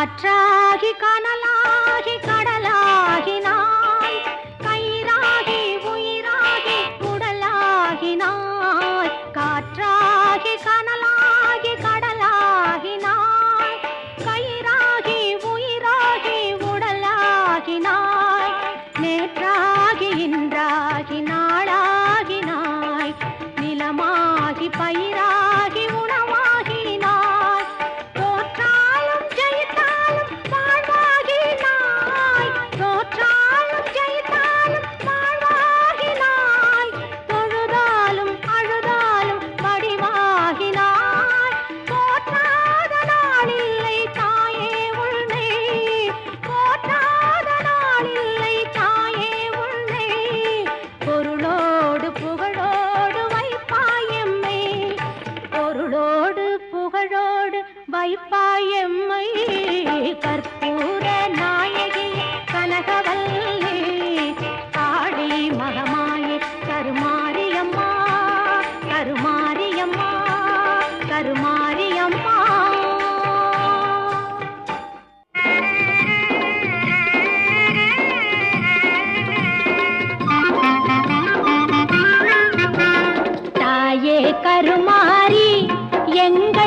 காற்றாகி கனலாகி கடலாகி வைப்பாயம்மை கற்பூர நாயகி கனகவல்லி காடி மகமாயி கருமாரியம்மா கருமாரியம்மா கருமாரியம்மா. தாயே கருமாரி எங்க